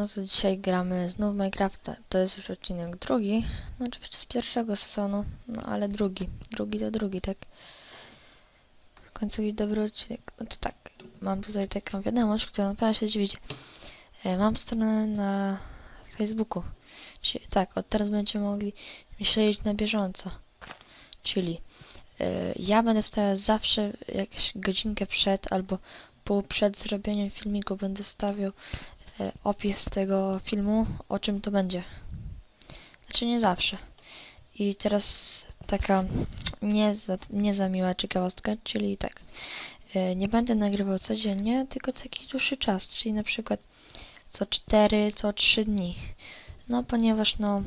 no to dzisiaj gramy znów Minecrafta. To jest już odcinek drugi. No oczywiście z pierwszego sezonu, no ale drugi. Drugi to drugi, tak? W końcu i dobry odcinek. No to tak, mam tutaj taką wiadomość, którą pewno się zdziwicie. E, Mam stronę na Facebooku. Tak, od teraz będziecie mogli śledzić na bieżąco. Czyli e, ja będę wstawiał zawsze jakąś godzinkę przed albo pół przed zrobieniem filmiku będę wstawiał opis tego filmu, o czym to będzie. Znaczy nie zawsze. I teraz taka nie za, nie za miła ciekawostka, czyli tak. e, Nie będę nagrywał codziennie, tylko co jakiś dłuższy czas, czyli na przykład co 4, co 3 dni. No ponieważ no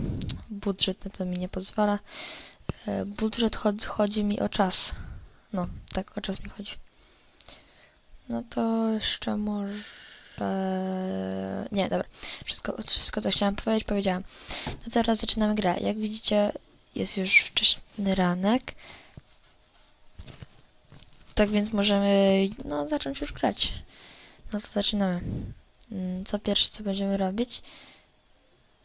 budżet na to mi nie pozwala. E, Budżet chod- chodzi mi o czas. No, tak o czas mi chodzi. No to jeszcze może... Nie, dobra. Wszystko, wszystko co chciałam powiedzieć, powiedziałam. No teraz zaczynamy grę. Jak widzicie, jest już wczesny ranek. Tak więc możemy, no, zacząć już grać. No to zaczynamy. Mm, Co pierwsze, co będziemy robić,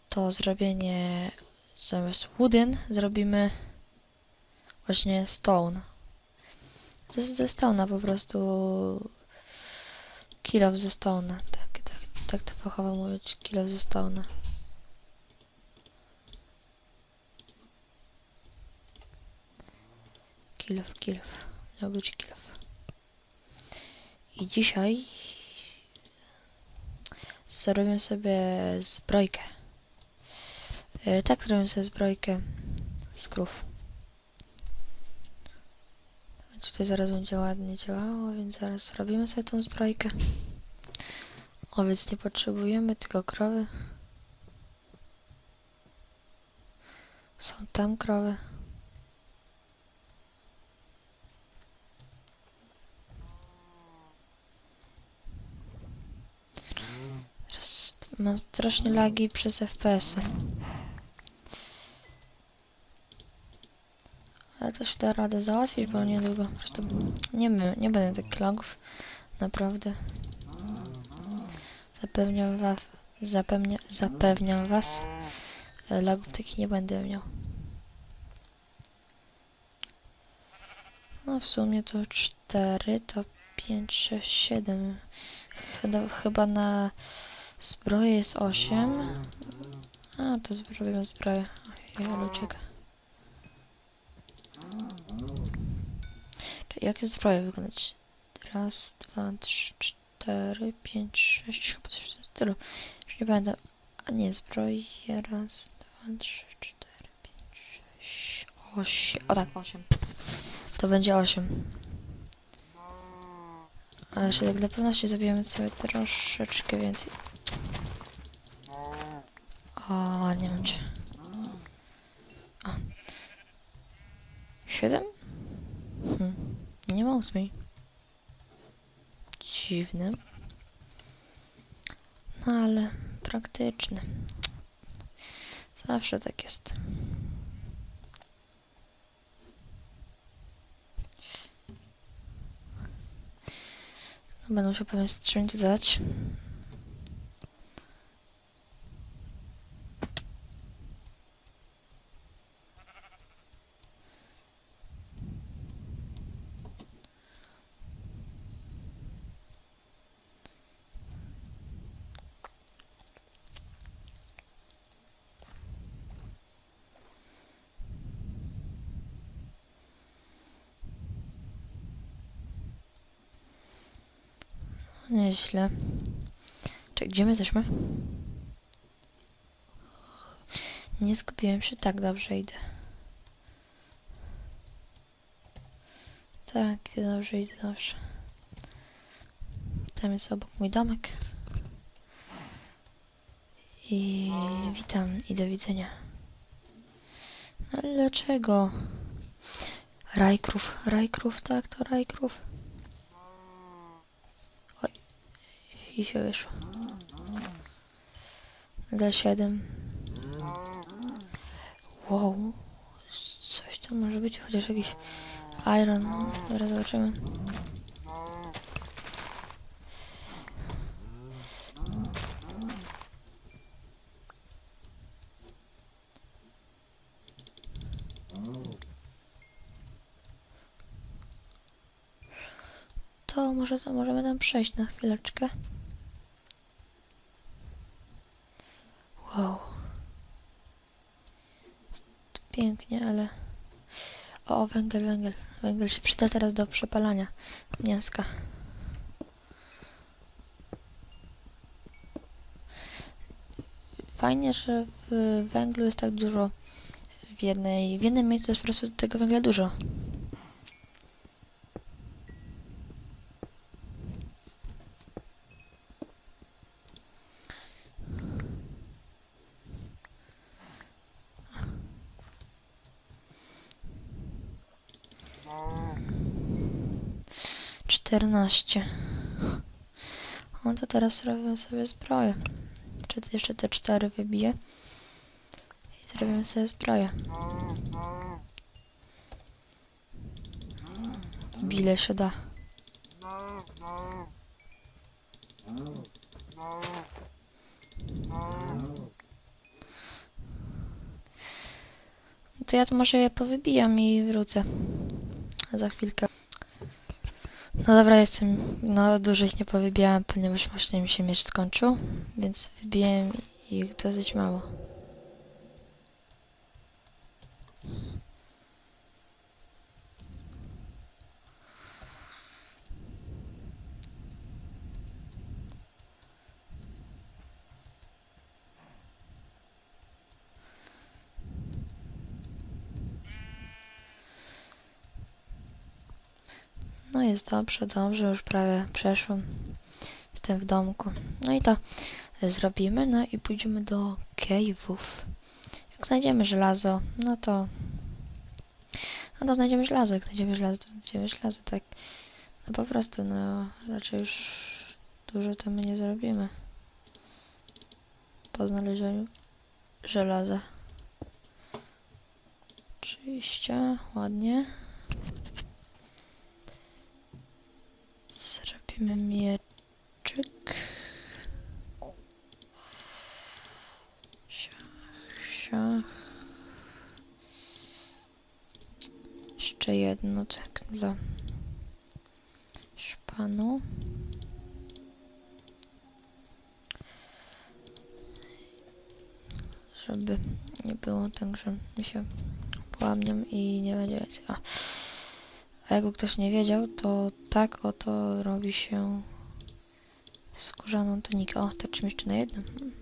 to zrobienie zamiast wooden zrobimy właśnie stone. To jest ze stone'a po prostu kill off ze stone'a. Tak, tak, tak to fachowo mówić, kill off ze stone'a. Kill off, kill off. Miał być kill off. I dzisiaj zrobię sobie zbrojkę. E, tak zrobię sobie zbrojkę z krów. Tutaj zaraz będzie ładnie działało, więc zaraz zrobimy sobie tą zbrojkę. Owiec nie potrzebujemy, tylko krowy. Są tam krowy. Mam strasznie lagi przez FPS-y. Ale to się da radę załatwić, bo niedługo po prostu nie, my, nie będę takich lagów. Naprawdę. Zapewniam was, zapewnia, zapewniam was, e, lagów takich nie będę miał. No w sumie to 4, to 5, 6, 7. Chyba, chyba na zbroję jest 8. A, to zrobimy zbroję. Ja ucieka. Jakie zbroje wykonać? Raz, dwa, trzy, cztery, pięć, sześć, chyba coś w tym stylu. Już nie będę. A nie, zbroje. Raz, dwa, trzy, cztery, pięć, sześć, osiem. O tak, osiem. To będzie osiem. Ale jeszcze tak dla pewności zabijemy sobie troszeczkę więcej. O, nie wiem czy... O. Siedem? Ósmej. Dziwne. No ale praktyczne. Zawsze tak jest. No, będę musiał pewnie strzęć dodać. Nieźle. Czekaj, gdzie my jesteśmy? Nie skupiłem się. Tak, dobrze idę. Tak, dobrze idę, dobrze. Tam jest obok mój domek. I witam i do widzenia. No ale dlaczego? Rajkrów, rajkrów, tak, to rajkrów. dzisiaj wyszło. D7. Wow. Coś tam może być, chociaż jakiś iron. Zaraz zobaczymy. To może to możemy tam przejść na chwileczkę. Wow. Pięknie, ale... O, węgiel, węgiel. Węgiel się przyda teraz do przepalania mięska. Fajnie, że w węglu jest tak dużo w jednej, w jednym miejscu jest po prostu tego węgla dużo. Czternaście. No to teraz robię sobie zbroję. Czy jeszcze te cztery wybiję. I zrobimy sobie zbroję. Bile się da. To ja to może je powybijam i wrócę. Za chwilkę. No dobra, jestem. No, dużo ich nie powybijałem, ponieważ właśnie mi się miecz skończył, więc wybiłem ich dosyć mało. No jest dobrze, dobrze, już prawie przeszłam. Jestem w domku. No i to zrobimy, no i pójdziemy do cave'ów. Jak znajdziemy żelazo, no to... No to znajdziemy żelazo, jak znajdziemy żelazo, to znajdziemy żelazo, tak. No po prostu, no raczej już dużo tam nie zrobimy. Po znalezieniu żelaza. Oczywiście, ładnie. Zrobimy mieczyk. Siach, siach. Jeszcze jedno tak dla szpanu. Żeby nie było tak, że mi się połamnią i nie będzie. A. A jakby ktoś nie wiedział, to tak oto robi się skórzaną tunikę. O, starczy mi jeszcze na jednym.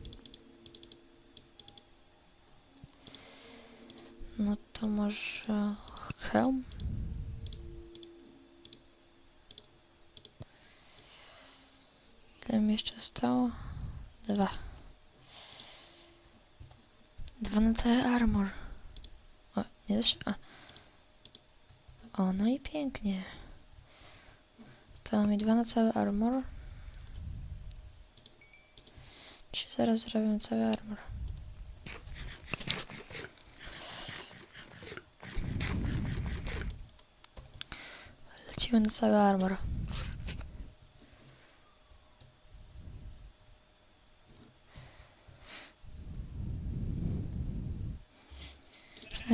No to może hełm? Ile mi jeszcze zostało? Dwa. Dwa na cały armor. O, nie zesz... A. O, no i pięknie. Zostało mi dwa na cały armor. Czy zaraz zrobię cały armor. Lecimy na cały armor.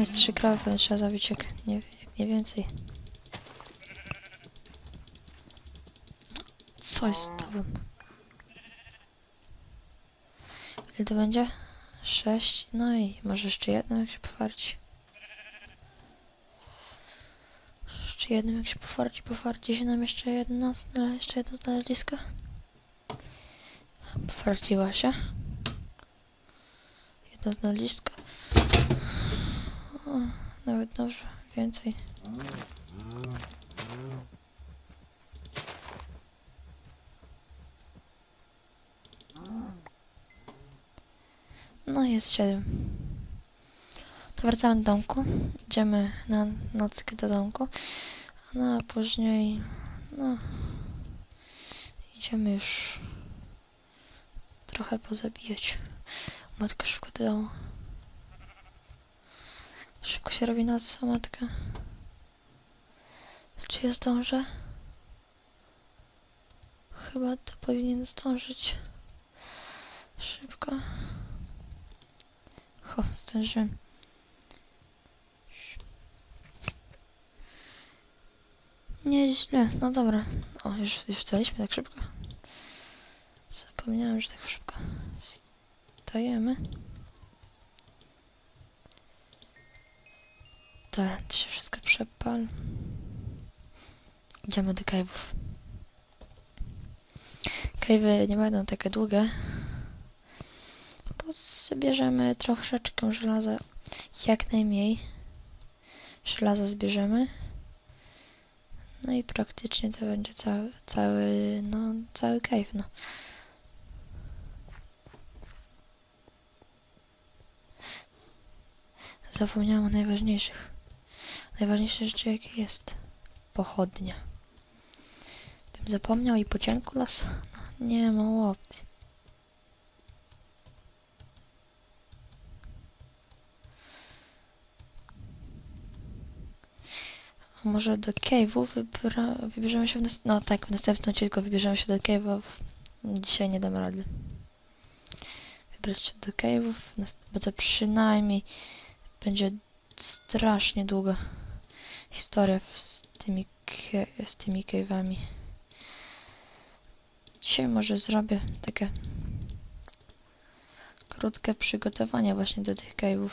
Z trzy krowy trzeba zabić jak nie, jak nie więcej. Coś z tobą. Ile to będzie? Sześć. No i może jeszcze jedno jak się pofarci. Jeszcze jednym jak się pofarci, pofarci się nam jeszcze jedno, jeszcze jedno znalezisko. Pofarciła się. Jedno znalezisko. O, nawet dobrze, więcej. No jest 7. To wracamy do domku. Idziemy na nockę do domku. No a później no idziemy już trochę pozabijać. Matka szybko do domu. Szybko się robi noc, a matka. Czy ja zdążę? Chyba to powinien zdążyć. Szybko. Ho, zdążyłem. nieźle. No dobra. O, już, już wstaliśmy tak szybko. Zapomniałem, że tak szybko stajemy. To się wszystko przepal. Idziemy do cave'ów. Cave'y nie będą takie długie. Bo zbierzemy troszeczkę żelaza. Jak najmniej. Żelaza zbierzemy. No i praktycznie to będzie cały, cały, no, cały cave, no. Zapomniałam o najważniejszych. Najważniejsze rzeczy jakie jest. Pochodnia. Bym zapomniał i po cienku las? No, nie ma opcji. Może do cave'u wybierzemy się w nas- No tak, w następnym odcinku wybierzemy się do cave'ów. Dzisiaj nie dam rady. Wybrać się do cave'ów, bo to przynajmniej będzie strasznie długa historia z tymi, z tymi cave'ami. Dzisiaj może zrobię takie krótkie przygotowania właśnie do tych cave'ów.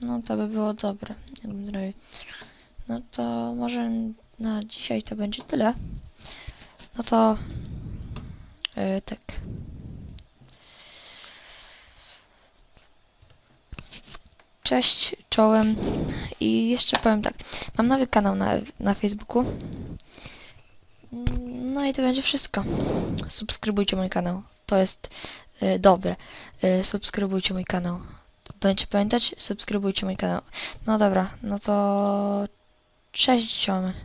No to by było dobre, jakbym zrobił. No to może na dzisiaj to będzie tyle. No to yy, tak. Cześć, czołem. I jeszcze powiem tak. Mam nowy kanał na, na Facebooku. No i to będzie wszystko. Subskrybujcie mój kanał. To jest y, dobre. Y, subskrybujcie mój kanał. Będziecie pamiętać? Subskrybujcie mój kanał. No dobra, no to cześć ziomy.